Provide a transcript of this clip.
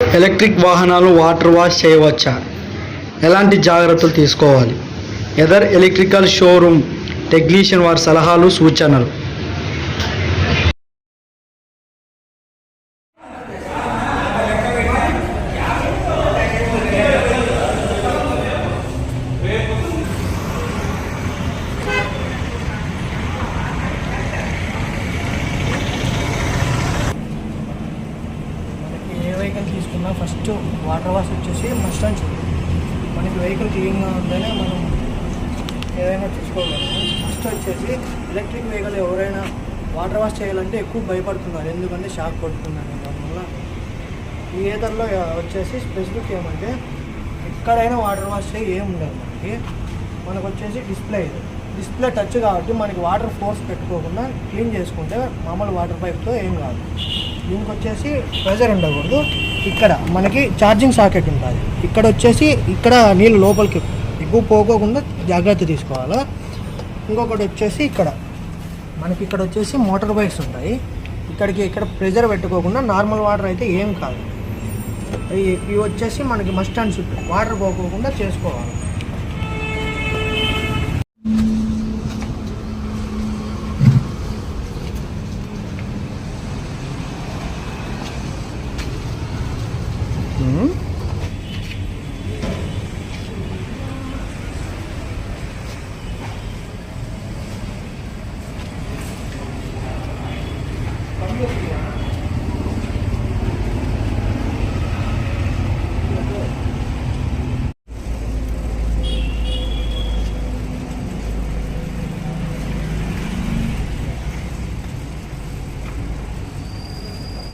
Electric వాహనాలు water wash చేయవచ్చా? ఎలాంటి జాగ్రత్తలు తీసుకోవాలి? ఎదర్ ఎలక్ట్రికల్ షోరూమ్ టెక్నీషియన్ వారి సలహాలు సూచనలు మనకి ఏ వెహికల్ తీసుకున్నా ఫస్ట్ వాటర్ వాష్ వచ్చేసి మస్ట్ అని మనకి వెహికల్ క్లీన్గా ఉంటేనే మనం ఏదైనా తీసుకోగలము ఫస్ట్ వచ్చేసి ఎలక్ట్రిక్ వెహికల్ ఎవరైనా వాటర్ వాష్ చేయాలంటే ఎక్కువ భయపడుతున్నారు. ఎందుకంటే షాక్ కొడుతున్నారు దానివల్ల ఈ ఏదర్లో వచ్చేసి స్పెసిఫిక్ ఏమంటే ఎక్కడైనా వాటర్ వాష్ చేయి ఏం ఉండదు మనకి. మనకు వచ్చేసి డిస్ప్లే ఇది డిస్ప్లే టచ్ కాబట్టి మనకి వాటర్ ఫోర్స్ పెట్టుకోకుండా క్లీన్ చేసుకుంటే మామూలు వాటర్ పైప్తో ఏం కాదు. దీనికి వచ్చేసి ప్రెజర్ ఉండకూడదు. ఇక్కడ మనకి ఛార్జింగ్ సాకెట్ ఉంటుంది ఇక్కడ వచ్చేసి ఇక్కడ నీళ్ళు లోపలికి ఎక్కువ పోకోకుండా జాగ్రత్త తీసుకోవాలి? ఇంకొకటి వచ్చేసి ఇక్కడ. మనకి ఇక్కడ వచ్చేసి మోటార్ బైక్స్ ఉంటాయి. ఇక్కడికి ఇక్కడ ప్రెజర్ పెట్టుకోకుండా నార్మల్ వాటర్ అయితే ఏం కాదు. ఇవి ఇవి వచ్చేసి మనకి మస్ట్ అండ్ షుడ్ వాటర్ పోకోకుండా చేసుకోవాలి. Thank you.